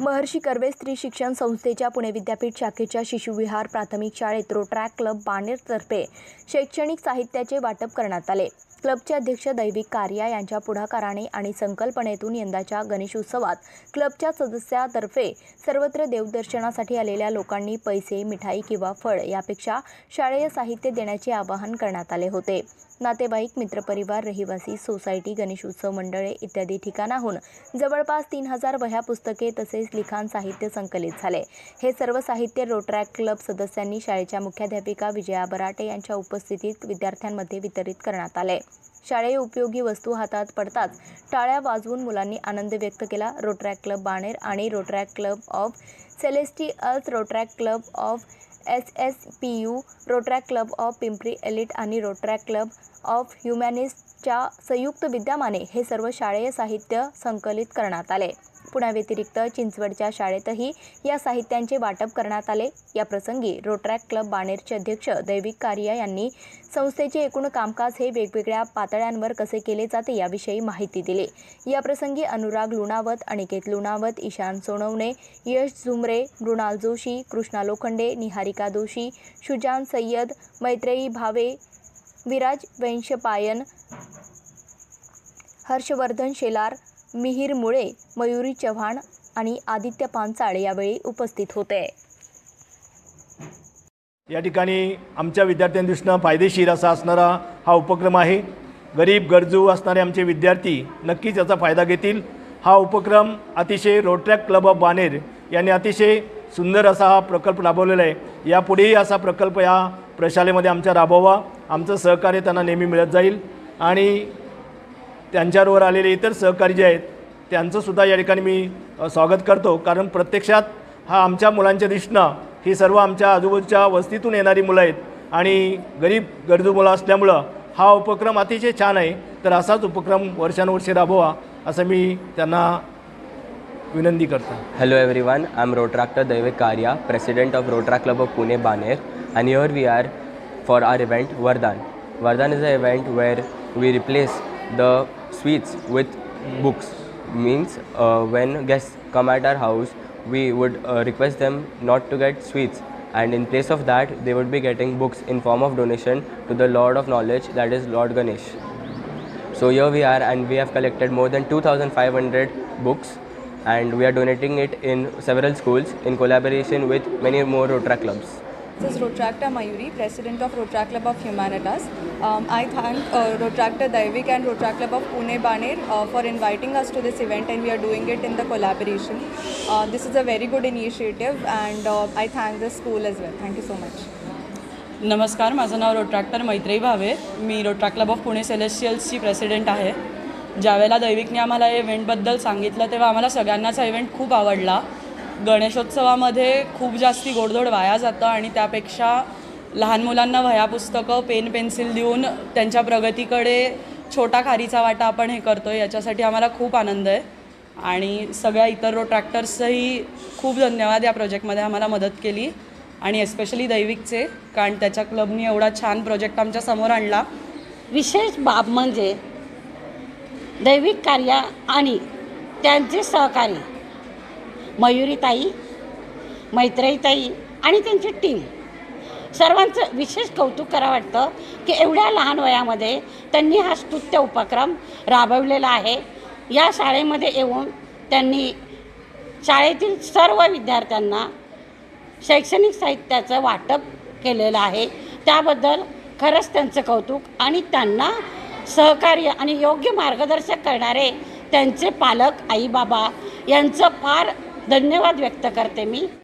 महर्षी कर्वे स्त्री शिक्षण संस्थेच्या पुणे विद्यापीठ शाखेच्या शिशुविहार प्राथमिक शाळेत रोट्रॅक क्लब बाणेरतर्फे शैक्षणिक साहित्याचे वाटप करण्यात आले. क्लबचे अध्यक्ष दैविक कारिया यांच्या पुढाकाराने आणि संकल्पनेतून यंदाच्या गणेशोत्सवात क्लबच्या सदस्यातर्फे सर्वत्र देवदर्शनासाठी आलेल्या लोकांनी पैसे मिठाई किंवा फळ यापेक्षा शाळेय साहित्य देण्याचे आवाहन करण्यात आले होते. नातेवाईक मित्रपरिवार रहिवासी सोसायटी गणेशोत्सव मंडळे इत्यादी ठिकाणाहून जवळपास तीन हजार वह्या पुस्तके तसेच लिखाण साहित्य संकलित झाले. हे सर्व साहित्य रोटरॅक क्लब सदस्यांनी शाळेच्या मुख्याध्यापिका विजया बराटे यांच्या उपस्थितीत विद्यार्थ्यांमध्ये वितरित करण्यात आले. शाळेय उपयोगी वस्तू हातात पडताच टाळ्या वाजवून मुलांनी आनंद व्यक्त केला. रोटरॅक क्लब बाणेर आणि Rotaract club of Celestials Rotaract club of S S P U Rotaract club of Pimpri elite आणि रोटरॅक क्लब ऑफ च्या संयुक्त विद्यमाने हे सर्व शाळेय साहित्य संकलित करण्यात आले. पुण्याव्यतिरिक्त चिंचवडच्या शाळेतही या साहित्यांचे वाटप करण्यात आले. या प्रसंगी रोटरॅक क्लब बाणेरचे अध्यक्ष दैविक कारिया यांनी संस्थेचे एकूण कामकाज हे वेगवेगळ्या पातळ्यांवर कसे केले जाते याविषयी माहिती दिली. या प्रसंगी अनुराग लुणावत अनिकेत लुणावत ईशान सोनवणे यश झुमरे मृणाल जोशी कृष्णा लोखंडे निहारिका दोशी शुजान सय्यद मैत्रेयी भावे विराज वैंशपायन हर्षवर्धन शेलार मिहीर मुळे मयुरी चव्हाण आणि आदित्य पांचाळ यावेळी उपस्थित होते. या ठिकाणी आमच्या विद्यार्थ्यांदृष्टीनं फायदेशीर असा असणारा हा उपक्रम आहे. गरीब गरजू असणारे आमचे विद्यार्थी नक्कीच याचा फायदा घेतील. हा उपक्रम अतिशय रोटरॅक क्लब ऑफ बानेर यांनी अतिशय सुंदर असा हा प्रकल्प राबवलेला आहे. यापुढेही असा प्रकल्प या प्रशालेमध्ये आमच्या राबवावा. आमचं सहकार्य त्यांना नेहमी मिळत जाईल. आणि त्यांच्यावर आलेले इतर सहकारी जे आहेत त्यांचंसुद्धा या ठिकाणी मी स्वागत करतो. कारण प्रत्यक्षात हा आमच्या मुलांच्या दृष्टीनं ही सर्व आमच्या आजूबाजूच्या वस्तीतून येणारी मुलं आहेत. आणि गरीब गरजू मुलं असल्यामुळं हा उपक्रम अतिशय छान आहे. तर असाच उपक्रम वर्षानुवर्षे राबवा असं मी त्यांना विनंती करतो Hello everyone, I'm Rotractor Daivik Karya, President of Rotrac Club of Pune Baner, and here we are for our event Vardhan. Vardhan is an event where we replace the sweets with books. Means uh, when guests come at our house, we would uh, request them not to get sweets, and in place of that, they would be getting books in form of donation to the Lord of Knowledge, that is Lord Ganesh. So here we are, and we have collected more than 2,500 books, And we are donating it in several schools in collaboration with many more Rotary clubs. This is Rotractor Mayuri, President of Rotary Club of Humanitas. Um, I thank uh, Rotractor Daivik and Rotary Club of Pune Baner uh, for inviting us to this event and we are doing it in the collaboration. Uh, this is a very good initiative and uh, I thank the school as well. Thank you so much. नमस्कार माझं नाव rotaractor Maitreyi Bhave मी rotaract club of Pune सेलेस्टियल्सची president आहे ज्यावेळेला दैविकने आम्हाला या इव्हेंटबद्दल सांगितलं तेव्हा आम्हाला सगळ्यांनाच हा इव्हेंट खूप आवडला. गणेशोत्सवामध्ये खूप जास्ती गोडधोड वाया जातं आणि त्यापेक्षा लहान मुलांना वह्या पुस्तकं पेन पेन्सिल देऊन त्यांच्या प्रगतीकडे छोटा खारीचा वाटा आपण हे करतो आहे याच्यासाठी आम्हाला खूप आनंद आहे. आणि सगळ्या इतर रोट्रॅक्टर्सचंही खूप धन्यवाद या प्रोजेक्टमध्ये आम्हाला मदत केली. आणि एस्पेशली दैविकचे कारण त्याच्या क्लबनी एवढा छान प्रोजेक्ट आमच्यासमोर आणला. विशेष बाब म्हणजे दैविक कार्य आणि त्यांचे सहकारी मयुरीताई मैत्रेयीताई आणि त्यांची टीम सर्वांचं विशेष कौतुक करा वाटतं की एवढ्या लहान वयामध्ये त्यांनी हा स्तुत्य उपक्रम राबवलेला आहे. या शाळेमध्ये येऊन त्यांनी शाळेतील सर्व विद्यार्थ्यांना शैक्षणिक साहित्याचं वाटप केलेलं आहे. त्याबद्दल खरंच त्यांचं कौतुक आणि त्यांना सहकार्य आणि योग्य मार्गदर्शक करणारे त्यांचे पालक आईबाबा यांचं फार धन्यवाद व्यक्त करते मी.